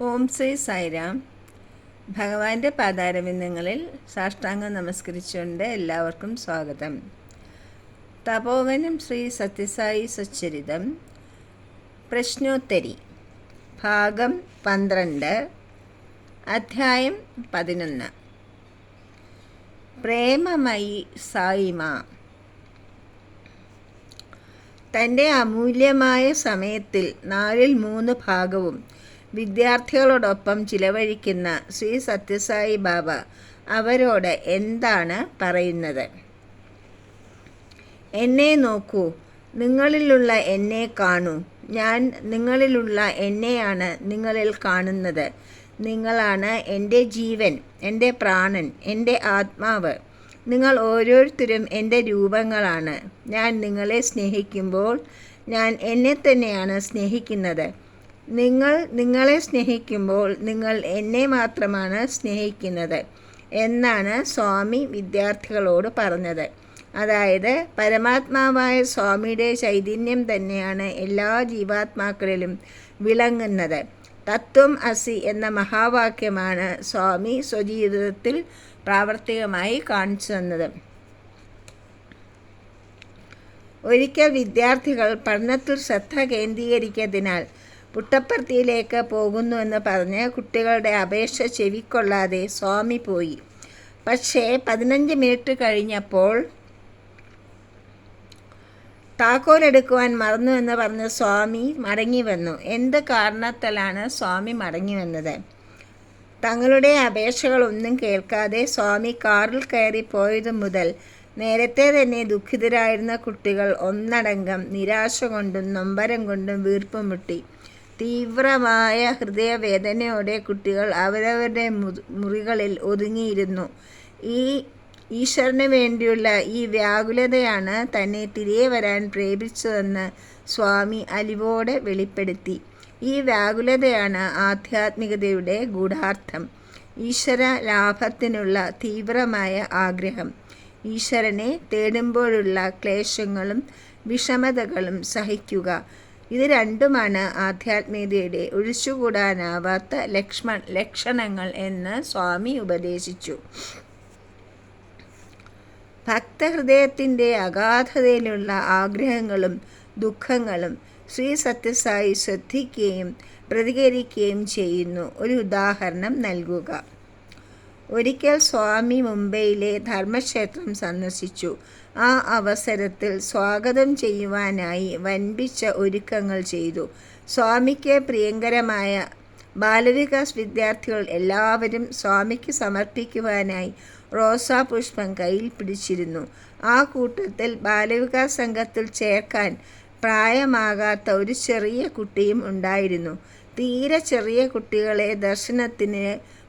ഓം ശ്രീ സായിരാം. ഭഗവാന്റെ പാതാരവിന്ദങ്ങളിൽ സാഷ്ടാംഗം നമസ്കരിച്ചുകൊണ്ട് എല്ലാവർക്കും സ്വാഗതം. തപോവനം ശ്രീ സത്യസായി സച്ചരിതം. പ്രശ്നോത്തരി ഭാഗം പന്ത്രണ്ട് അധ്യായം പതിനൊന്ന്. പ്രേമമയി സായിമ. തന്റെ അമൂല്യമായ സമയത്തിൽ നാലിൽ മൂന്ന് ഭാഗവും വിദ്യാർത്ഥികളോടൊപ്പം ചിലവഴിക്കുന്ന ശ്രീ സത്യസായി ബാബ അവരോട് എന്താണ് പറയുന്നത്? എന്നെ നോക്കൂ നിങ്ങളിലുള്ള എന്നെ കാണൂ. ഞാൻ നിങ്ങളിലുള്ള എന്നെയാണ് നിങ്ങളിൽ കാണുന്നത്. നിങ്ങളാണ് എന്റെ ജീവൻ എന്റെ പ്രാണൻ എന്റെ ആത്മാവ്. നിങ്ങൾ ഓരോരുത്തരും എന്റെ രൂപങ്ങളാണ്. ഞാൻ നിങ്ങളെ സ്നേഹിക്കുമ്പോൾ ഞാൻ എന്നെ തന്നെയാണ് സ്നേഹിക്കുന്നത്. നിങ്ങൾ നിങ്ങളെ സ്നേഹിക്കുമ്പോൾ നിങ്ങൾ എന്നെ മാത്രമാണ് സ്നേഹിക്കുന്നത് എന്നാണ് സ്വാമി വിദ്യാർത്ഥികളോട് പറഞ്ഞത്. അതായത് പരമാത്മാവായ സ്വാമിയുടെ ചൈതന്യം തന്നെയാണ് എല്ലാ ജീവാത്മാക്കളിലും വിളങ്ങുന്നത്. തത്വം അസി എന്ന മഹാവാക്യമാണ് സ്വാമി സ്വജീവിതത്തിൽ പ്രാവർത്തികമായി കാണിച്ചു തന്നത്. ഒരിക്കൽ വിദ്യാർത്ഥികൾ പഠനത്തിൽ ശ്രദ്ധ കേന്ദ്രീകരിക്കുന്നതിനാൽ പുട്ടപ്പർത്തിയിലേക്ക് പോകുന്നുവെന്ന് പറഞ്ഞ് കുട്ടികളുടെ അപേക്ഷ ചെവിക്കൊള്ളാതെ സ്വാമി പോയി. പക്ഷേ പതിനഞ്ച് മിനിറ്റ് കഴിഞ്ഞപ്പോൾ താക്കോലെടുക്കുവാൻ മറന്നു എന്ന് പറഞ്ഞ് സ്വാമി മടങ്ങി വന്നു. എന്ത് കാരണത്താലാണ് സ്വാമി മടങ്ങി വന്നത്? തങ്ങളുടെ അപേക്ഷകളൊന്നും കേൾക്കാതെ സ്വാമി കാറിൽ കയറി പോയതു മുതൽ നേരത്തെ തന്നെ ദുഃഖിതരായിരുന്ന കുട്ടികൾ ഒന്നടങ്കം നിരാശ കൊണ്ടും നൊമ്പരം കൊണ്ടും വീർപ്പുമുട്ടി. തീവ്രമായ ഹൃദയവേദനയോടെ കുട്ടികൾ അവരവരുടെ മുറികളിൽ ഒതുങ്ങിയിരുന്നു. ഈ ഈശ്വരന് വേണ്ടിയുള്ള ഈ വ്യാകുലതയാണ് തന്നെ തിരികെ വരാൻ പ്രേരിപ്പിച്ചതെന്ന് സ്വാമി അലിവോടെ വെളിപ്പെടുത്തി. ഈ വ്യാകുലതയാണ് ആധ്യാത്മികതയുടെ ഗൂഢാർത്ഥം. ഈശ്വര ലാഭത്തിനുള്ള തീവ്രമായ ആഗ്രഹം. ഈശ്വരനെ തേടുമ്പോഴുള്ള ക്ലേശങ്ങളും വിഷമതകളും സഹിക്കുക. ഇത് രണ്ടുമാണ് ആധ്യാത്മികതയുടെ ഒഴിച്ചുകൂടാനാവാത്ത ലക്ഷ്മ ലക്ഷണങ്ങൾ എന്ന് സ്വാമി ഉപദേശിച്ചു. ഭക്തഹൃദയത്തിന്റെ അഗാധതയിലുള്ള ആഗ്രഹങ്ങളും ദുഃഖങ്ങളും ശ്രീ സത്യസായി ശ്രദ്ധിക്കുകയും പ്രതികരിക്കുകയും ചെയ്യുന്നു. ഒരു ഉദാഹരണം നൽകുക. ഒരിക്കൽ സ്വാമി മുംബൈയിലെ ധർമ്മക്ഷേത്രം സന്ദർശിച്ചു. ആ അവസരത്തിൽ സ്വാഗതം ചെയ്യുവാനായി വൻപിച്ച ഒരുക്കങ്ങൾ ചെയ്തു. സ്വാമിക്ക് പ്രിയങ്കരമായ ബാലവികാസ് വിദ്യാർത്ഥികൾ എല്ലാവരും സ്വാമിക്ക് സമർപ്പിക്കുവാനായി റോസാ പുഷ്പം കയ്യിൽ പിടിച്ചിരുന്നു. ആ കൂട്ടത്തിൽ ബാലവികാസ് സംഘത്തിൽ ചേർക്കാൻ പ്രായമാകാത്ത ഒരു ചെറിയ കുട്ടിയും ഉണ്ടായിരുന്നു. തീരെ ചെറിയ കുട്ടികളെ ദർശനത്തിന്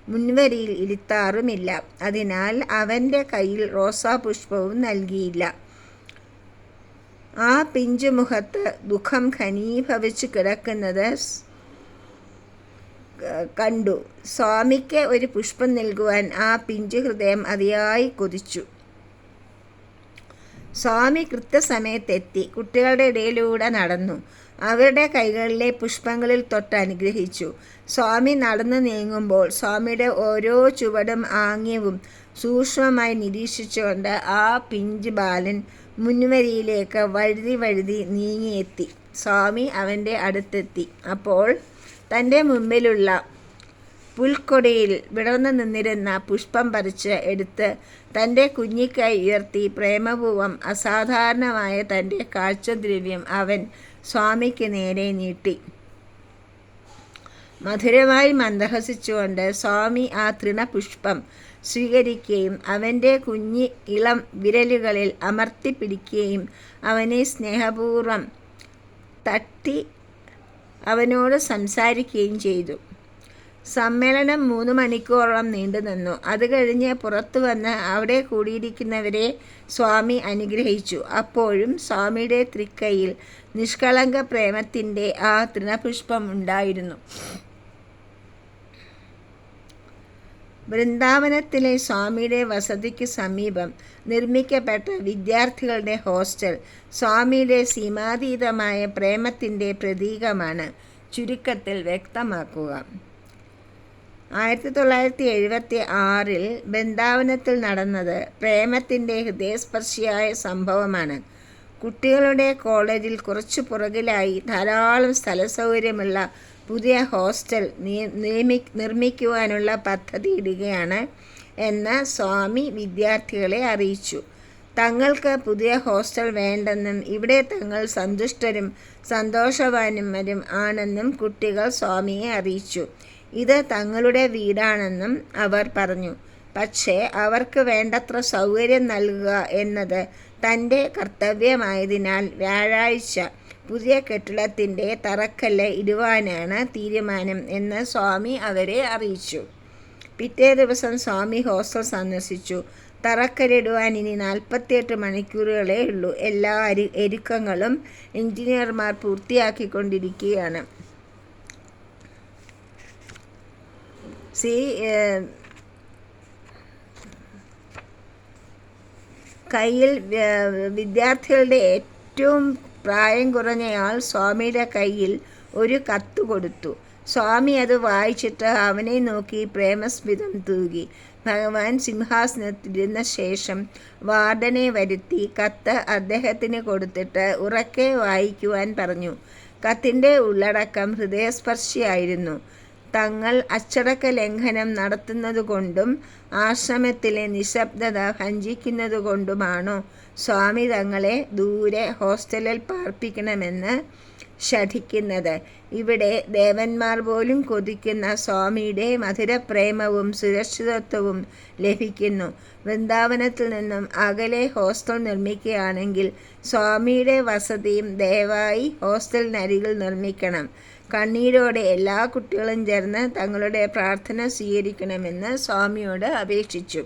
മുൻവരിയിൽ ഇരുത്താറുമില്ല അതിനാൽ അവന്റെ കയ്യിൽ റോസാപുഷ്പവും നൽകിയില്ല. ആ പിഞ്ചുമുഖത്ത് ദുഃഖം ഖനീഭവിച്ച് കിടക്കുന്നത് കണ്ടു. സ്വാമിക്ക് ഒരു പുഷ്പം നൽകുവാൻ ആ പിഞ്ചു ഹൃദയം അതിയായി കൊതിച്ചു. സ്വാമി കൃത്യസമയത്തെത്തി. കുട്ടികളുടെ ഇടയിലൂടെ നടന്നു. അവരുടെ കൈകളിലെ പുഷ്പങ്ങളിൽ തൊട്ട് അനുഗ്രഹിച്ചു. സ്വാമി നടന്നു നീങ്ങുമ്പോൾ സ്വാമിയുടെ ഓരോ ചുവടും ആംഗ്യവും സൂക്ഷ്മമായി നിരീക്ഷിച്ചുകൊണ്ട് ആ പിഞ്ച് ബാലൻ മുൻവരിയിലേക്ക് വഴുതി വഴുതി നീങ്ങിയെത്തി. സ്വാമി അവന്റെ അടുത്തെത്തി. അപ്പോൾ തന്റെ മുമ്പിലുള്ള പുൽക്കൊടിയിൽ വിടർന്നു നിന്നിരുന്ന പുഷ്പം പറിച്ച് എടുത്ത് തന്റെ കുഞ്ഞിക്കായി ഉയർത്തി പ്രേമപൂവം അസാധാരണമായ തന്റെ കാഴ്ചദ്രവ്യം അവൻ സ്വാമിക്ക് നേരെ നീട്ടി. മധുരമായി മന്ദഹസിച്ചുകൊണ്ട് സ്വാമി ആ തൃണപുഷ്പം സ്വീകരിക്കുകയും അവന്റെ കുഞ്ഞി ഇളം വിരലുകളിൽ അമർത്തിപ്പിടിക്കുകയും അവനെ സ്നേഹപൂർവം തട്ടി അവനോട് സംസാരിക്കുകയും ചെയ്തു. സമ്മേളനം മൂന്ന് മണിക്കൂറോളം നീണ്ടു നിന്നു. അത് കഴിഞ്ഞ് പുറത്തു വന്ന് അവിടെ കൂടിയിരിക്കുന്നവരെ സ്വാമി അനുഗ്രഹിച്ചു. അപ്പോഴും സ്വാമിയുടെ തൃക്കൈയിൽ നിഷ്കളങ്ക പ്രേമത്തിന്റെ ആ തൃണപുഷ്പം ഉണ്ടായിരുന്നു. വൃന്ദാവനത്തിലെ സ്വാമിയുടെ വസതിക്ക് സമീപം നിർമ്മിക്കപ്പെട്ട വിദ്യാർത്ഥികളുടെ ഹോസ്റ്റൽ സ്വാമിയുടെ സീമാതീതമായ പ്രേമത്തിന്റെ പ്രതീകമാണ്. ചുരുക്കത്തിൽ വ്യക്തമാക്കുക. ആയിരത്തി തൊള്ളായിരത്തി എഴുപത്തി ആറിൽ ബൃന്ദാവനത്തിൽ നടന്നത് പ്രേമത്തിന്റെ ഹൃദയസ്പർശിയായ സംഭവമാണ്. കുട്ടികളുടെ കോളേജിൽ കുറച്ചു പുറകിലായി ധാരാളം സ്ഥലസൗകര്യമുള്ള പുതിയ ഹോസ്റ്റൽ നിയമി നിർമ്മിക്കുവാനുള്ള പദ്ധതി ഇടുകയാണ് എന്ന് സ്വാമി വിദ്യാർത്ഥികളെ അറിയിച്ചു. തങ്ങൾക്ക് പുതിയ ഹോസ്റ്റൽ വേണ്ടെന്നും ഇവിടെ തങ്ങൾ സന്തുഷ്ടരും സന്തോഷവാന്മാരും ആണെന്നും കുട്ടികൾ സ്വാമിയെ അറിയിച്ചു. ഇത് തങ്ങളുടെ വീടാണെന്നും അവർ പറഞ്ഞു. പക്ഷേ അവർക്ക് വേണ്ടത്ര സൗകര്യം നൽകുക എന്നത് തന്റെ കർത്തവ്യമായതിനാൽ വ്യാഴാഴ്ച പുതിയ കെട്ടിടത്തിന്റെ തറക്കല്ല് ഇടുവാനാണ് തീരുമാനം എന്ന് സ്വാമി അവരെ അറിയിച്ചു. പിറ്റേ ദിവസം സ്വാമി ഹോസ്റ്റൽ സന്ദർശിച്ചു. തറക്കല്ലിടുവാൻ ഇനി നാൽപ്പത്തിയെട്ട് മണിക്കൂറുകളേ ഉള്ളൂ. എല്ലാ അരി ഒരുക്കങ്ങളും എഞ്ചിനീയർമാർ പൂർത്തിയാക്കിക്കൊണ്ടിരിക്കുകയാണ്. സി കയ്യിൽ വിദ്യാർത്ഥികളുടെ ഏറ്റവും പ്രായം കുറഞ്ഞയാൾ സ്വാമിയുടെ കയ്യിൽ ഒരു കത്ത് കൊടുത്തു. സ്വാമി അത് വായിച്ചിട്ട് അവനെ നോക്കി പ്രേമസ്മിതം തൂകി. ഭഗവാൻ സിംഹാസനത്തിരുന്ന ശേഷം വാർഡനെ വരുത്തി കത്ത് അദ്ദേഹത്തിന് കൊടുത്തിട്ട് ഉറക്കെ വായിക്കുവാൻ പറഞ്ഞു. കത്തിന്റെ ഉള്ളടക്കം ഹൃദയസ്പർശിയായിരുന്നു. തങ്ങൾ അച്ചടക്ക ലംഘനം നടത്തുന്നതുകൊണ്ടും ആശ്രമത്തിലെ നിശബ്ദത ഭഞ്ചിക്കുന്നതുകൊണ്ടുമാണോ സ്വാമി തങ്ങളെ ദൂരെ ഹോസ്റ്റലിൽ പാർപ്പിക്കണമെന്ന് ശഠിക്കുന്നത്. ഇവിടെ ദേവന്മാർ പോലും കൊതിക്കുന്ന സ്വാമിയുടെ മധുരപ്രേമവും സുരക്ഷിതത്വവും ലഭിക്കുന്നു. വൃന്ദാവനത്തിൽ നിന്നും അകലെ ഹോസ്റ്റൽ നിർമ്മിക്കുകയാണെങ്കിൽ സ്വാമിയുടെ വസതിയും ദയവായി ഹോസ്റ്റലിനരികിൽ നിർമ്മിക്കണം. കണ്ണീരോടെ എല്ലാ കുട്ടികളും ചേർന്ന് തങ്ങളുടെ പ്രാർത്ഥന സ്വീകരിക്കണമെന്ന് സ്വാമിയോട് അപേക്ഷിച്ചു.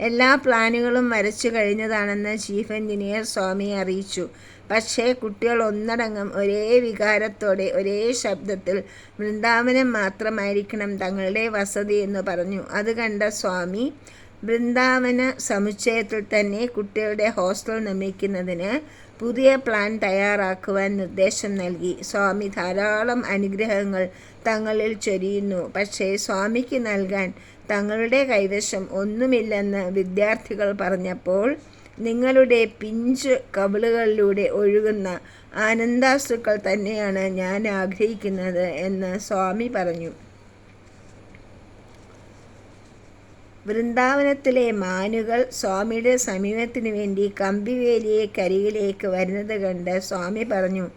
എല്ലാ പ്ലാനുകളും വരച്ചു കഴിഞ്ഞതാണെന്ന് ചീഫ് എഞ്ചിനീയർ സ്വാമിയെ അറിയിച്ചു. പക്ഷേ കുട്ടികൾ ഒന്നടങ്കം ഒരേ വികാരത്തോടെ ഒരേ ശബ്ദത്തിൽ വൃന്ദാവനം മാത്രമായിരിക്കണം തങ്ങളുടെ വസതി എന്ന് പറഞ്ഞു. അത് കണ്ട സ്വാമി വൃന്ദാവന സമുച്ചയത്തിൽ തന്നെ കുട്ടികളുടെ ഹോസ്റ്റൽ നിർമ്മിക്കുന്നതിന് പുതിയ പ്ലാൻ തയ്യാറാക്കുവാൻ നിർദ്ദേശം നൽകി. സ്വാമി ധാരാളം അനുഗ്രഹങ്ങൾ തങ്ങളിൽ ചൊരിയുന്നു. പക്ഷേ സ്വാമിക്ക് നൽകാൻ തങ്ങളുടെ കൈവശം ഒന്നുമില്ലെന്ന് വിദ്യാർത്ഥികൾ പറഞ്ഞപ്പോൾ നിങ്ങളുടെ പിഞ്ച് കവിളുകളിലൂടെ ഒഴുകുന്ന ആനന്ദാശ്രുക്കൾ തന്നെയാണ് ഞാൻ ആഗ്രഹിക്കുന്നത് എന്ന് സ്വാമി പറഞ്ഞു. വൃന്ദാവനത്തിലെ മാനുകൾ സ്വാമിയുടെ സമീപത്തിനു വേണ്ടി കമ്പിവേലിയെ കരിയിലേക്ക് വരുന്നത് കണ്ട് സ്വാമി പറഞ്ഞു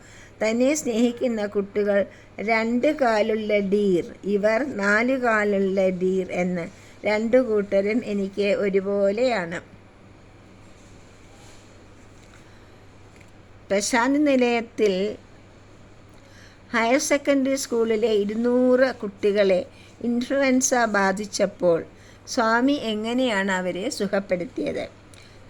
തന്നെ സ്നേഹിക്കുന്ന കുട്ടികൾ രണ്ട് കാലുള്ള ഡീർ ഇവർ നാലു കാലുള്ള ഡീർ എന്ന് രണ്ടു കൂട്ടരും എനിക്ക് ഒരുപോലെയാണ്. പ്രശാന്തി നിലയത്തിൽ ഹയർ സെക്കൻഡറി സ്കൂളിലെ ഇരുന്നൂറ് കുട്ടികളെ ഇൻഫ്ലുവൻസ ബാധിച്ചപ്പോൾ സ്വാമി എങ്ങനെയാണ് അവരെ സുഖപ്പെടുത്തിയത്?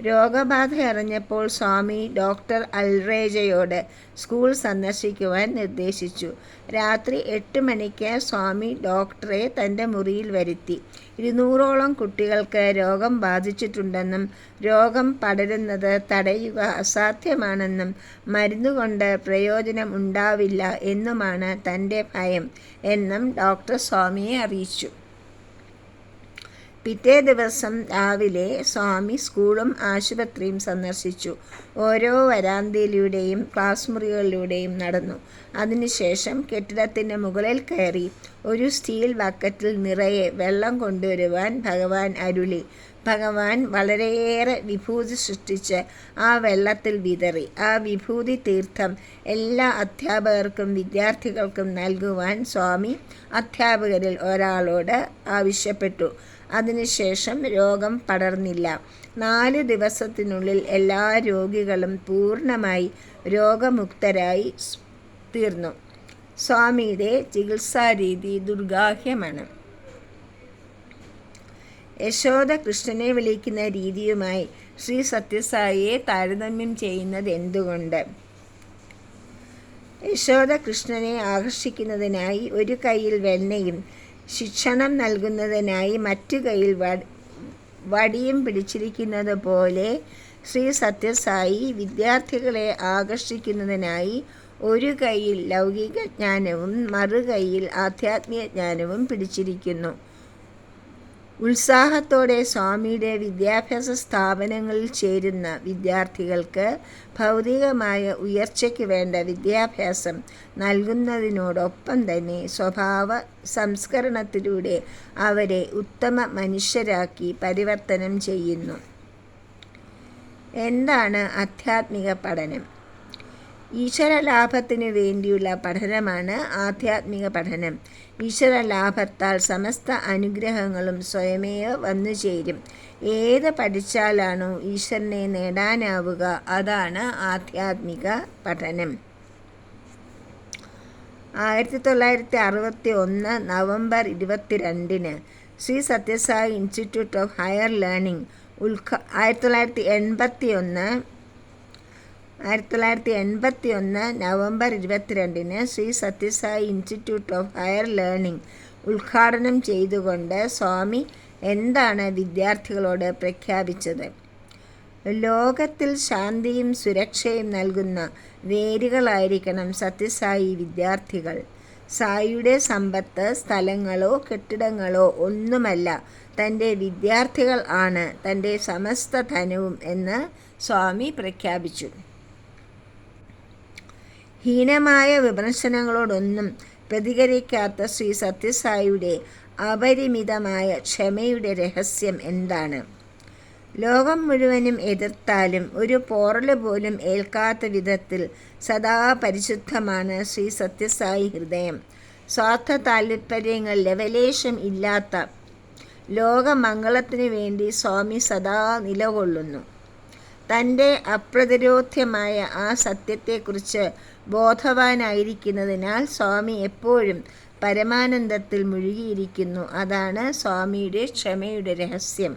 രോഗബാധ അറിഞ്ഞപ്പോൾ സ്വാമി ഡോക്ടർ അൽറേജയോട് സ്കൂൾ സന്ദർശിക്കുവാൻ നിർദ്ദേശിച്ചു. രാത്രി എട്ട് മണിക്ക് സ്വാമി ഡോക്ടറെ തന്റെ മുറിയിൽ വരുത്തി. ഇരുന്നൂറോളം കുട്ടികൾക്ക് രോഗം ബാധിച്ചിട്ടുണ്ടെന്നും രോഗം പടരുന്നത് തടയുക അസാധ്യമാണെന്നും മരുന്നുകൊണ്ട് പ്രയോജനം ഉണ്ടാവില്ല എന്നുമാണ് തന്റെ ഭയം എന്നും ഡോക്ടർ സ്വാമിയെ അറിയിച്ചു. പിറ്റേ ദിവസം രാവിലെ സ്വാമി സ്കൂളും ആശുപത്രിയും സന്ദർശിച്ചു. ഓരോ വരാന്തയിലൂടെയും ക്ലാസ് മുറികളിലൂടെയും നടന്നു. അതിനുശേഷം കെട്ടിടത്തിന്റെ മുകളിൽ കയറി ഒരു സ്റ്റീൽ ബക്കറ്റിൽ നിറയെ വെള്ളം കൊണ്ടുവരുവാൻ ഭഗവാൻ അരുളി. ഭഗവാൻ വളരെയേറെ വിഭൂതി സൃഷ്ടിച്ച് ആ വെള്ളത്തിൽ വിതറി. ആ വിഭൂതി തീർത്ഥം എല്ലാ അധ്യാപകർക്കും വിദ്യാർത്ഥികൾക്കും നൽകുവാൻ സ്വാമി അധ്യാപകരിൽ ഒരാളോട് ആവശ്യപ്പെട്ടു. അതിനുശേഷം രോഗം പടർന്നില്ല. നാല് ദിവസത്തിനുള്ളിൽ എല്ലാ രോഗികളും പൂർണമായി രോഗമുക്തരായി തീർന്നു. സ്വാമിയുടെ ചികിത്സാരീതി ദുർഗാഹ്യമാണ്. യശോദ കൃഷ്ണനെ വിളിക്കുന്ന രീതിയുമായി ശ്രീ സത്യസായിയെ താരതമ്യം ചെയ്യുന്നത് എന്തുകൊണ്ട്? യശോദ കൃഷ്ണനെ ആകർഷിക്കുന്നതിനായി ഒരു കയ്യിൽ വെണ്ണയും ശിക്ഷണം നൽകുന്നതിനായി മറ്റു കയ്യിൽ വടിയും പിടിച്ചിരിക്കുന്നത് പോലെ ശ്രീ സത്യസായി വിദ്യാർത്ഥികളെ ആകർഷിക്കുന്നതിനായി ഒരു കൈയിൽ ലൗകിക ജ്ഞാനവും മറുകൈയിൽ ആധ്യാത്മിക ജ്ഞാനവും പിടിച്ചിരിക്കുന്നു. ഉത്സാഹത്തോടെ സ്വാമിയുടെ വിദ്യാഭ്യാസ സ്ഥാപനങ്ങളിൽ ചേരുന്ന വിദ്യാർത്ഥികൾക്ക് ഭൗതികമായ ഉയർച്ചയ്ക്ക് വേണ്ട വിദ്യാഭ്യാസം നൽകുന്നതിനോടൊപ്പം തന്നെ സ്വഭാവ സംസ്കരണത്തിലൂടെ അവരെ ഉത്തമ മനുഷ്യരാക്കി പരിവർത്തനം ചെയ്യുന്നു. എന്താണ് ആധ്യാത്മിക പഠനം? ഈശ്വരലാഭത്തിനു വേണ്ടിയുള്ള പഠനമാണ് ആധ്യാത്മിക പഠനം. ഈശ്വരലാഭത്താൽ സമസ്ത അനുഗ്രഹങ്ങളും സ്വയമേവ വന്നു ചേരും. ഏത് പഠിച്ചാലാണോ ഈശ്വരനെ നേടാനാവുക അതാണ് ആധ്യാത്മിക പഠനം. ആയിരത്തി തൊള്ളായിരത്തി അറുപത്തി ഒന്ന് നവംബർ ഇരുപത്തിരണ്ടിന് Sri Sathya Sai institute of higher learning ഉൽഘ ആയിരത്തി തൊള്ളായിരത്തി എൺപത്തി ഒന്ന് ആയിരത്തി തൊള്ളായിരത്തി എൺപത്തി ഒന്ന് നവംബർ ഇരുപത്തിരണ്ടിന് Sri Sathya Sai institute of higher learning ഉദ്ഘാടനം ചെയ്തുകൊണ്ട് സ്വാമി എന്താണ് വിദ്യാർത്ഥികളോട് പ്രഖ്യാപിച്ചത്? ലോകത്തിൽ ശാന്തിയും സുരക്ഷയും നൽകുന്ന വേരുകളായിരിക്കണം സത്യസായി വിദ്യാർത്ഥികൾ. സായിയുടെ സമ്പത്ത് സ്ഥലങ്ങളോ കെട്ടിടങ്ങളോ ഒന്നുമല്ല തന്റെ വിദ്യാർത്ഥികൾ ആണ് തന്റെ സമസ്ത ധനവും എന്ന് സ്വാമി പ്രഖ്യാപിച്ചു. ഹീനമായ വിമർശനങ്ങളോടൊന്നും പ്രതികരിക്കാത്ത ശ്രീ സത്യസായിയുടെ അപരിമിതമായ ക്ഷമയുടെ രഹസ്യം എന്താണ്? ലോകം മുഴുവനും എതിർത്താലും ഒരു പോറൽ പോലും ഏൽക്കാത്ത വിധത്തിൽ സദാ പരിശുദ്ധമാണ് ശ്രീ സത്യസായി ഹൃദയം. സ്വാർത്ഥ താല്പര്യങ്ങൾ ലവലേശം ഇല്ലാത്ത ലോകമംഗളത്തിനു വേണ്ടി സ്വാമി സദാ നിലകൊള്ളുന്നു. തന്റെ അപ്രതിരോധ്യമായ ആ സത്യത്തെക്കുറിച്ച് ബോധവാനായിരിക്കുന്നതിനാൽ സ്വാമി എപ്പോഴും പരമാനന്ദത്തിൽ മുഴുകിയിരിക്കുന്നു. അതാണ് സ്വാമിയുടെ ക്ഷമയുടെ രഹസ്യം.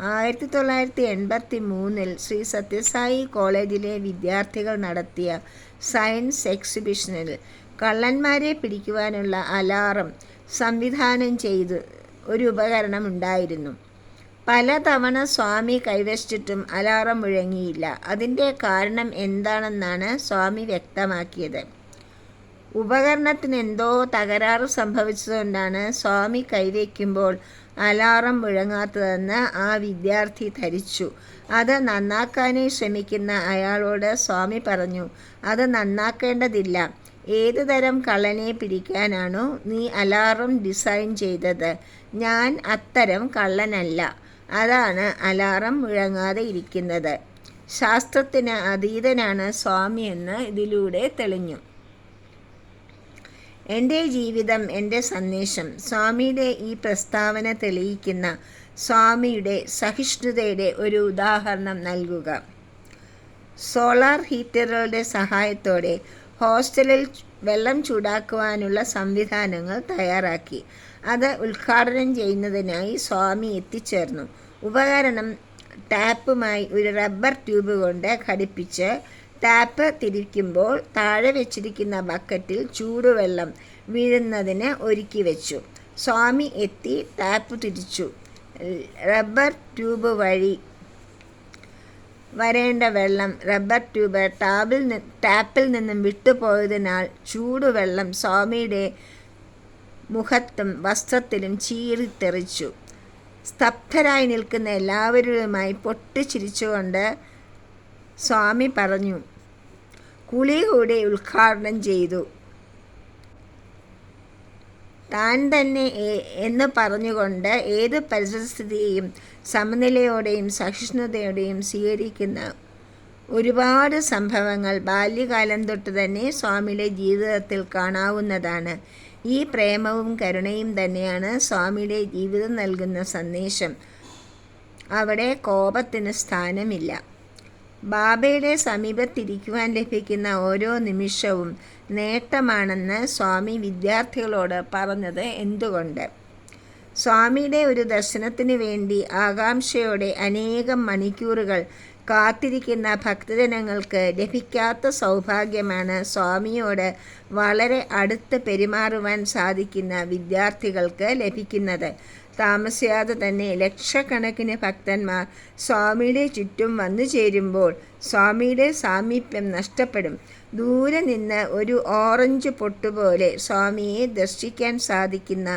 ആയിരത്തി തൊള്ളായിരത്തി എൺപത്തി മൂന്നിൽ ശ്രീ സത്യസായി കോളേജിലെ വിദ്യാർത്ഥികൾ നടത്തിയ സയൻസ് എക്സിബിഷനിൽ കള്ളന്മാരെ പിടിക്കുവാനുള്ള അലാറം സംവിധാനം ചെയ്ത് ഒരു ഉപകരണം ഉണ്ടായിരുന്നു പലതവണ സ്വാമി കൈവശിച്ചിട്ടും അലാറം മുഴങ്ങിയില്ല. അതിന്റെ കാരണം എന്താണെന്നാണ് സ്വാമി വ്യക്തമാക്കിയത്. ഉപകരണത്തിന് എന്തോ തകരാറ് സംഭവിച്ചതുകൊണ്ടാണ് സ്വാമി കൈവയ്ക്കുമ്പോൾ അലാറം മുഴങ്ങാത്തതെന്ന് ആ വിദ്യാർത്ഥി ധരിച്ചു. അത് നന്നാക്കാനേ ശ്രമിക്കുന്ന അയാളോട് സ്വാമി പറഞ്ഞു അത് നന്നാക്കേണ്ടതില്ല. ഏത് തരം കള്ളനെ പിടിക്കാനാണോ നീ അലാറം ഡിസൈൻ ചെയ്തത്? ഞാൻ അത്തരം കള്ളനല്ല. അതാണ് അലാറം മുഴങ്ങാതെ ഇരിക്കുന്നത്. ശാസ്ത്രത്തിന് അതീതനാണ് സ്വാമി എന്ന് ഇതിലൂടെ തെളിഞ്ഞു. എന്റെ ജീവിതം എന്റെ സന്ദേശം സ്വാമിയുടെ ഈ പ്രസ്താവന തെളിയിക്കുന്ന സ്വാമിയുടെ സഹിഷ്ണുതയുടെ ഒരു ഉദാഹരണം നൽകുക. സോളാർ ഹീറ്ററുകളുടെ സഹായത്തോടെ ഹോസ്റ്റലിൽ വെള്ളം ചൂടാക്കുവാനുള്ള സംവിധാനങ്ങൾ തയ്യാറാക്കി. അത് ഉദ്ഘാടനം ചെയ്യുന്നതിനായി സ്വാമി എത്തിച്ചേർന്നു. ഉപകരണം ടാപ്പുമായി ഒരു റബ്ബർ ട്യൂബ് കൊണ്ട് ഘടിപ്പിച്ച് ടാപ്പ് തിരിക്കുമ്പോൾ താഴെ വെച്ചിരിക്കുന്ന ബക്കറ്റിൽ ചൂടുവെള്ളം വീഴുന്നതിന് ഒരുക്കി വെച്ചു. സ്വാമി എത്തി ടാപ്പ് തിരിച്ചു. റബ്ബർ ട്യൂബ് വഴി വരേണ്ട വെള്ളം റബ്ബർ ട്യൂബ് ടാബിൽ ടാപ്പിൽ നിന്നും വിട്ടുപോയതിനാൽ ചൂടുവെള്ളം സ്വാമിയുടെ മുഖത്തും വസ്ത്രത്തിലും ചീറിത്തെറിച്ചു സ്തബ്ധരായി നിൽക്കുന്ന എല്ലാവരുമായി പൊട്ടിച്ചിരിച്ചുകൊണ്ട് സ്വാമി പറഞ്ഞു കുളി കൂടി ഉദ്ഘാടനം ചെയ്തു. താൻ തന്നെ എന്ന് പറഞ്ഞുകൊണ്ട് ഏത് പരിസ്ഥിതിയെയും സമനിലയോടെയും സഹിഷ്ണുതയോടെയും സ്വീകരിക്കുന്ന ഒരുപാട് സംഭവങ്ങൾ ബാല്യകാലം തൊട്ട് തന്നെ സ്വാമിയുടെ ജീവിതത്തിൽ കാണാവുന്നതാണ്. ഈ പ്രേമവും കരുണയും തന്നെയാണ് സ്വാമിയുടെ ജീവിതം നൽകുന്ന സന്ദേശം. അവിടെ കോപത്തിന് സ്ഥാനമില്ല. ബാബയുടെ സമീപത്തിരിക്കുവാൻ ലഭിക്കുന്ന ഓരോ നിമിഷവും നേട്ടമാണെന്ന് സ്വാമി വിദ്യാർത്ഥികളോട് പറഞ്ഞത് എന്തുകൊണ്ട്? സ്വാമിയുടെ ഒരു ദർശനത്തിന് വേണ്ടി ആകാംക്ഷയോടെ അനേകം മണിക്കൂറുകൾ കാത്തിരിക്കുന്ന ഭക്തജനങ്ങൾക്ക് ലഭിക്കാത്ത സൗഭാഗ്യമാണ് സ്വാമിയോട് വളരെ അടുത്ത് പെരുമാറുവാൻ സാധിക്കുന്ന വിദ്യാർത്ഥികൾക്ക് ലഭിക്കുന്നത്. താമസിയാതെ തന്നെ ലക്ഷക്കണക്കിന് ഭക്തന്മാർ സ്വാമിയുടെ ചുറ്റും വന്നു ചേരുമ്പോൾ സ്വാമിയുടെ സാമീപ്യം നഷ്ടപ്പെടും. ദൂരെ നിന്ന് ഒരു ഓറഞ്ച് പൊട്ടുപോലെ സ്വാമിയെ ദർശിക്കാൻ സാധിക്കുന്ന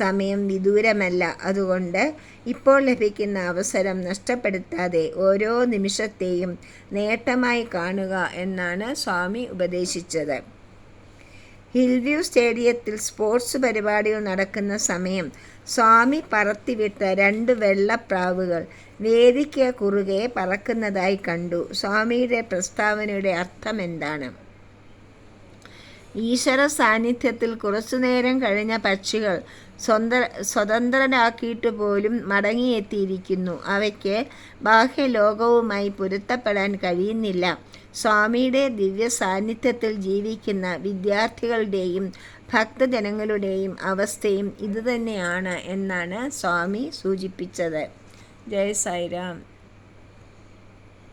സമയം വിദൂരമല്ല. അതുകൊണ്ട് ഇപ്പോൾ ലഭിക്കുന്ന അവസരം നഷ്ടപ്പെടുത്താതെ ഓരോ നിമിഷത്തെയും നേട്ടമായി കാണുക എന്നാണ് സ്വാമി ഉപദേശിച്ചത്. ഹിൽവ്യൂ സ്റ്റേഡിയത്തിൽ സ്പോർട്സ് പരിപാടികൾ നടക്കുന്ന സമയം സ്വാമി പറത്തിവിട്ട രണ്ട് വെള്ളപ്രാവുകൾ വേദിക്ക് കുറുകെ പറക്കുന്നതായി കണ്ടു. സ്വാമിയുടെ പ്രസ്താവനയുടെ അർത്ഥം എന്താണ് ഈശ്വര സാന്നിധ്യത്തിൽ കുറച്ചുനേരം കഴിഞ്ഞ പക്ഷികൾ സ്വന്ത സ്വതന്ത്രരാക്കിയിട്ട് പോലും മടങ്ങിയെത്തിയിരിക്കുന്നു. അവയ്ക്ക് ബാഹ്യലോകവുമായി പൊരുത്തപ്പെടാൻ കഴിയുന്നില്ല. സ്വാമിയുടെ ദിവ്യ സാന്നിധ്യത്തിൽ ജീവിക്കുന്ന വിദ്യാർത്ഥികളുടെയും ഭക്തജനങ്ങളുടെയും അവസ്ഥയും ഇതുതന്നെയാണ് എന്നാണ് സ്വാമി സൂചിപ്പിച്ചത്. ജയ സായിരാം.